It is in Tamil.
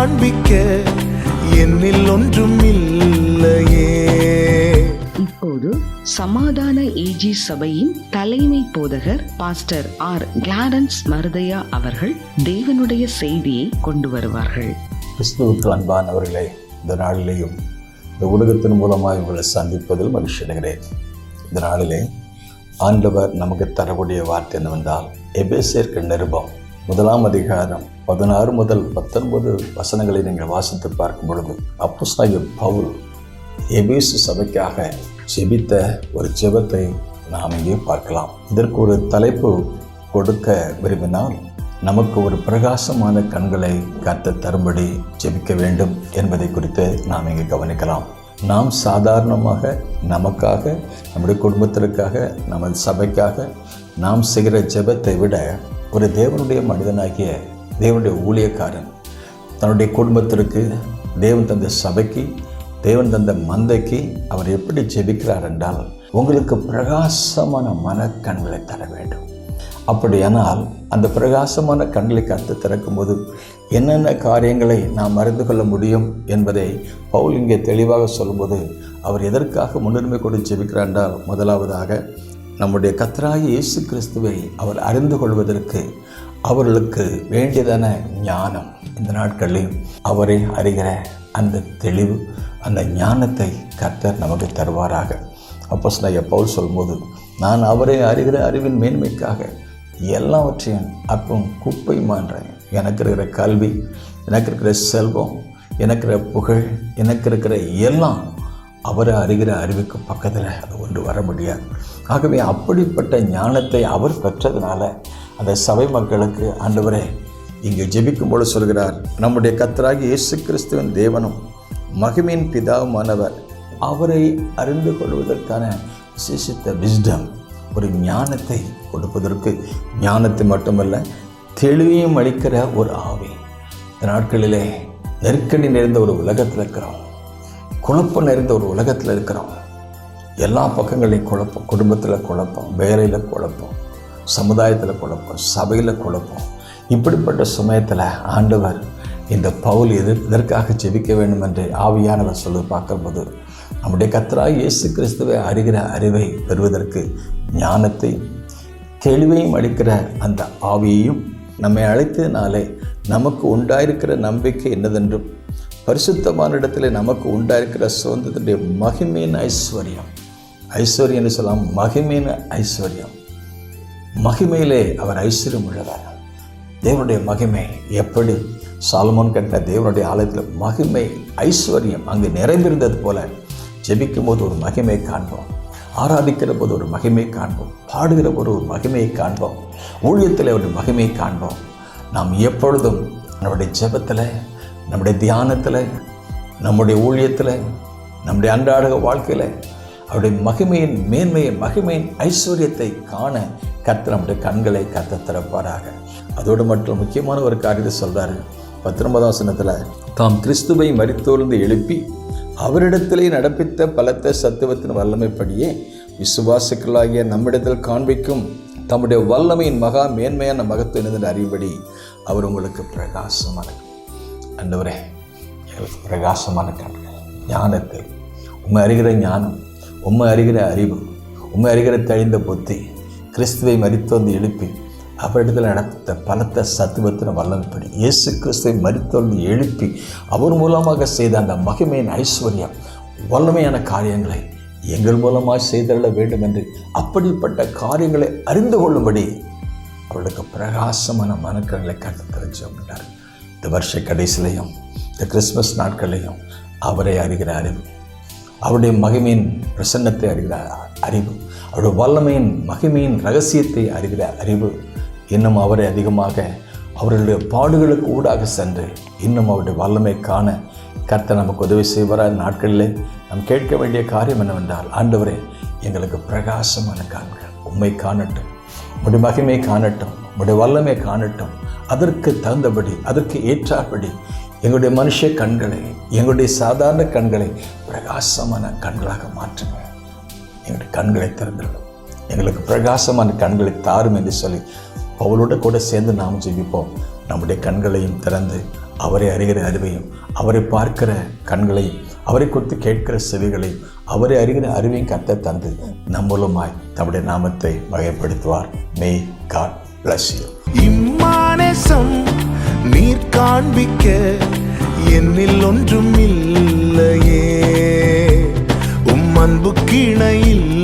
காண்பிக்க என்னில் ஒன்றும் இல்லையே. இப்போது சமாதான ஏஜி சபையின் தலைமை போதகர் பாஸ்டர் ஆர் கிளாரன்ஸ் மருதையா அவர்கள் தேவனுடைய செய்தியை கொண்டு வருவார்கள். கிறிஸ்துவுக்கு அன்பானவர்களே இந்த நாளிலேயும் இந்த உலகத்தின் மூலமாக உங்களை சந்திப்பதில் மகிழ்ச்சியடைகிறேன் இந்த நாளிலே ஆண்டவர் நமக்கு தரக்கூடிய வார்த்தை என்னவென்றால் எபேசியர்க்கு நிருபம். முதலாம் அதிகாரம் பதினாறு முதல் பத்தொன்பது வசனங்களை நீங்கள் வாசித்து பார்க்கும் பொழுது அப்போஸ்தலனாகிய பவுல் எபேசு சபைக்காக ஜெபித்த ஒரு ஜெபத்தை நாம் இங்கே பார்க்கலாம். இதற்கு ஒரு தலைப்பு கொடுக்க விரும்பினால் நமக்கு ஒரு பிரகாசமான கண்களை கத்த தரும்படி ஜெபிக்க வேண்டும் என்பதை குறித்து நாம் இங்கே கவனிக்கலாம். நாம் சாதாரணமாக நமக்காக நம்முடைய குடும்பத்திற்காக நமது சபைக்காக நாம் செய்கிற ஜெபத்தை விட ஒரு தேவனுடைய மனிதனாகிய தேவனுடைய ஊழியக்காரன். தன்னுடைய குடும்பத்திற்கு தேவன் தந்த சபைக்கு தேவன் தந்த மந்தைக்கு அவர் எப்படி ஜெபிக்கிறார் என்றால் உங்களுக்கு பிரகாசமான மனக்கண்களை தர வேண்டும். அப்படியானால் அந்த பிரகாசமான கண்களை கற்று திறக்கும்போது என்னென்ன காரியங்களை நாம் அறிந்து கொள்ள முடியும் என்பதை பவுல் இங்கே தெளிவாக சொல்லும்போது அவர் எதற்காக முன்னுரிமை கொண்டு ஜெபிக்கிறார் என்றால் முதலாவதாக நம்முடைய கத்தராய இயேசு கிறிஸ்துவை அவர் அறிந்து கொள்வதற்கு அவர்களுக்கு வேண்டியதான ஞானம் இந்த நாட்களில் அவரை அறிகிற அந்த தெளிவு அந்த ஞானத்தை கர்த்தர் நமக்கு தருவாராக. அப்போ நான் பவுல் சொல்லும்போது நான் அவரை அறிகிற அறிவின் மேன்மைக்காக எல்லாவற்றையும் அப்பவும் குப்பை மான்றேன். எனக்கு இருக்கிற கல்வி எனக்கு இருக்கிற செல்வம் எனக்கு இருக்கிற புகழ் எனக்கு இருக்கிற எல்லாம் அவர் அறிகிற அறிவுக்கு பக்கத்தில் அது ஒன்று வர முடியாது. ஆகவே அப்படிப்பட்ட ஞானத்தை அவர் பெற்றதுனால அந்த சபை மக்களுக்கு ஆண்டவரே இங்கே ஜெபிக்கும்போது சொல்கிறார் நம்முடைய கத்தராகி இயேசு கிறிஸ்துவின் தேவனும் மகிமின் பிதாவுமானவர். அவரை அறிந்து கொள்வதற்கான விசேஷித்த விஸ்டம் ஒரு ஞானத்தை கொடுப்பதற்கு. ஞானத்தை மட்டுமல்ல தெளிவையும் அளிக்கிற ஒரு ஆவி. இந்த நாட்களிலே நெருக்கடி நிறைந்த ஒரு உலகத்தில் இருக்கிறோம். குழப்பம் நிறைந்த ஒரு உலகத்தில் இருக்கிறோம். எல்லா பக்கங்களையும் குழப்பம். குடும்பத்தில் குழப்பம் வேலையில் குழப்பம் சமுதாயத்தில் குழப்பம் சபையில் குழப்பம். இப்படிப்பட்ட சமயத்தில் ஆண்டவர் இந்த பவுல் எதிர் இதற்காக ஜெபிக்க வேண்டும் என்று ஆவியானவர் சொல்லி பார்க்கும்போது நம்முடைய கத்தராக இயேசு கிறிஸ்துவை அறிகிற அறிவை பெறுவதற்கு ஞானத்தை தெளிவையும் அளிக்கிற அந்த ஆவியையும் நம்மை அழைத்ததினாலே நமக்கு உண்டாயிருக்கிற நம்பிக்கை என்னதென்றும் பரிசுத்தமான இடத்துல நமக்கு உண்டாயிருக்கிற சுதந்திரத்துடைய மகிமையின் ஐஸ்வர்யம். ஐஸ்வர்யம் என்று சொல்லலாம் மகிமையின் ஐஸ்வர்யம். மகிமையிலே அவர் ஐஸ்வர்யம் உள்ளவர். தேவனுடைய மகிமை எப்படி? சால்மோன் கட்டின தேவனுடைய ஆலயத்தில் மகிமை ஐஸ்வர்யம் அங்கு நிறைந்திருந்தது போல ஜெபிக்கும் போது ஒரு மகிமை காண்போம். ஆராதிக்கிற போது ஒரு மகிமை காண்போம். பாடுகிற போது ஒரு மகிமையை காண்போம். ஊழியத்தில் ஒரு மகிமையை காண்போம். நாம் எப்பொழுதும் நம்முடைய ஜெபத்தில் நம்முடைய தியானத்தில் நம்முடைய ஊழியத்தில் நம்முடைய அன்றாட வாழ்க்கையில் அவருடைய மகிமையின் மேன்மையை மகிமையின் ஐஸ்வர்யத்தை காண கத்த நம்முடைய கண்களை கத்த திறப்பாராக. அதோடு மட்டும் முக்கியமான ஒரு காரியத்தை சொல்கிறாரு பத்தொன்பதாம் சனத்தில் தாம் கிறிஸ்துவை மறித்தோர்ந்து எழுப்பி அவரிடத்திலே நடப்பித்த பலத்த சத்துவத்தின் வல்லமைப்படியே விசுவாசுக்களாகிய நம்மிடத்தில் காண்பிக்கும் தம்முடைய வல்லமையின் மகா மேன்மையான மகத்துவம் அறிவுபடி அவர் உங்களுக்கு பிரகாசமாக அண்டவரே எங்களுக்கு பிரகாசமான கண்கள் ஞானத்தில். உண்மை அறிகிற ஞானம் உண்மை அறிகிற அறிவு உண்மை அறிகிற தெளிந்த புத்தி கிறிஸ்துவை மறித்து வந்து எழுப்பி அவரிடத்தில் நடத்த பலத்த சத்துவத்தின வல்லமைப்படி இயேசு கிறிஸ்துவை மறித்து எழுப்பி அவர் மூலமாக செய்த அந்த மகிமையின் ஐஸ்வர்யம் வல்லமையான காரியங்களை எங்கள் மூலமாக செய்தள்ள வேண்டும் என்று அப்படிப்பட்ட காரியங்களை அறிந்து கொள்ளும்படி அவர்களுக்கு பிரகாசமான மனக்கங்களை கண்டு தெரிஞ்சோம்னார் இந்த வருஷ கடைசிலையும் இந்த கிறிஸ்மஸ் நாட்களையும் அவரை அறிகிற அறிவு. அவருடைய மகிமையின் பிரசன்னத்தை அறிகிற அறிவு. அவருடைய வல்லமையின் மகிமையின் ரகசியத்தை அறிகிற அறிவு இன்னும் அவரை அதிகமாக அவர்களுடைய பாடுகளுக்கு ஊடாக சென்று இன்னும் அவருடைய வல்லமை காண கர்த்தர் நமக்கு உதவி செய்வார? நாட்களிலே நாம் கேட்க வேண்டிய காரியம் என்னவென்றால் ஆண்டவரே எங்களுக்கு பிரகாசமான காண்கள் உண்மை காணட்டும். உடைய மகிமை காணட்டும் உடைய வல்லமை காணட்டும். அதற்கு தகுந்தபடி அதற்கு ஏற்றாற்படி எங்களுடைய மனுஷ கண்களை எங்களுடைய சாதாரண கண்களை பிரகாசமான கண்களாக மாற்றுங்க. எங்களுடைய கண்களை திறந்துவிடும் எங்களுக்கு பிரகாசமான கண்களை தாரும் என்று சொல்லி பவுலோட கூட சேர்ந்து நாம் ஜெயிப்போம் நம்முடைய கண்களையும் திறந்து அவரை அறிகிற அறிவையும் அவரை பார்க்கிற கண்களையும் அவரை கொடுத்து கேட்கிற செவிகளையும் அவரை அறிகிற அறிவையும் கத்த தந்து நம்மளுமாய் தம்முடைய நாமத்தை வகைப்படுத்துவார். மே காட் பிளஸ் யூ இம்மானேசம் நீர் காண்பிக்க என்னில் ஒன்றும் இல்லையே. உம் அன்பு கிணையில்